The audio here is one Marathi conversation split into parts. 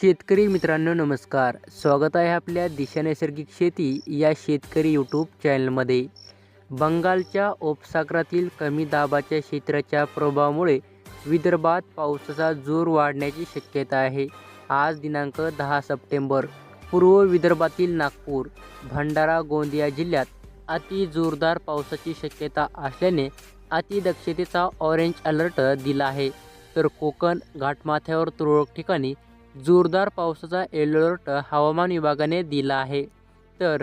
शेतकरी मित्रांनो नमस्कार. स्वागत आहे आपल्या दिशा नैसर्गिक शेती या शेतकरी यूट्यूब चॅनलमध्ये बंगालच्या उपसागरातील कमी दाबाच्या क्षेत्राच्या प्रभावामुळे विदर्भात पावसाचा जोर वाढण्याची शक्यता आहे. आज दिनांक दहा सप्टेंबर पूर्व विदर्भातील नागपूर भंडारा गोंदिया जिल्ह्यात अति जोरदार पावसाची शक्यता असल्याने अतिदक्षतेचा ऑरेंज अलर्ट दिला आहे. तर कोकण घाटमाथ्यावर तुरळक ठिकाणी जोरदार पावसाचा अलर्ट हवामान विभागाने दिला आहे. तर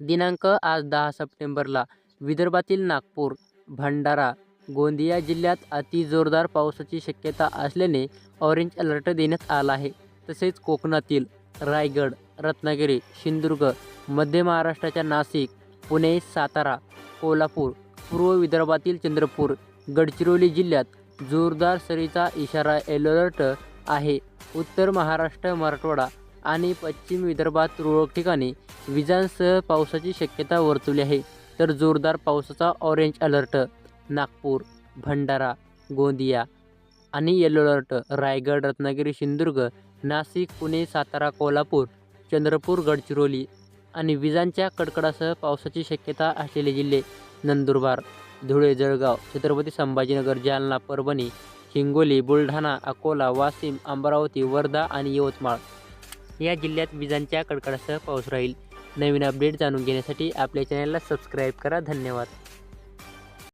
दिनांक आज दहा सप्टेंबरला विदर्भातील नागपूर भंडारा गोंदिया जिल्ह्यात अति जोरदार पावसाची शक्यता असल्याने ऑरेंज अलर्ट देण्यात आला आहे. तसेच कोकणातील रायगड रत्नागिरी सिंधुदुर्ग मध्य महाराष्ट्राच्या नाशिक पुणे सातारा कोल्हापूर पूर्व विदर्भातील चंद्रपूर गडचिरोली जिल्ह्यात जोरदार सरीचा इशारा अलर्ट आहे. उत्तर महाराष्ट्र मराठवाडा आणि पश्चिम विदर्भात तुरळक ठिकाणी विजांसह पावसाची शक्यता वर्तवली आहे. तर जोरदार पावसाचा ऑरेंज अलर्ट नागपूर भंडारा गोंदिया आणि येलो अलर्ट रायगड रत्नागिरी सिंधुदुर्ग नाशिक पुणे सातारा कोल्हापूर चंद्रपूर गडचिरोली आणि विजांच्या कडकडासह पावसाची शक्यता असलेले जिल्हे नंदुरबार धुळे जळगाव छत्रपती संभाजीनगर जालना परभणी हिंगोली बुलढाणा अकोला वाशिम अमरावती वर्धा आणि यवतमाळ या जिल्ह्यात विजांच्या कडकडासह पाऊस राहील. नवीन अपडेट जाणून घेण्यासाठी आपल्या चॅनलला सबस्क्राईब करा. धन्यवाद.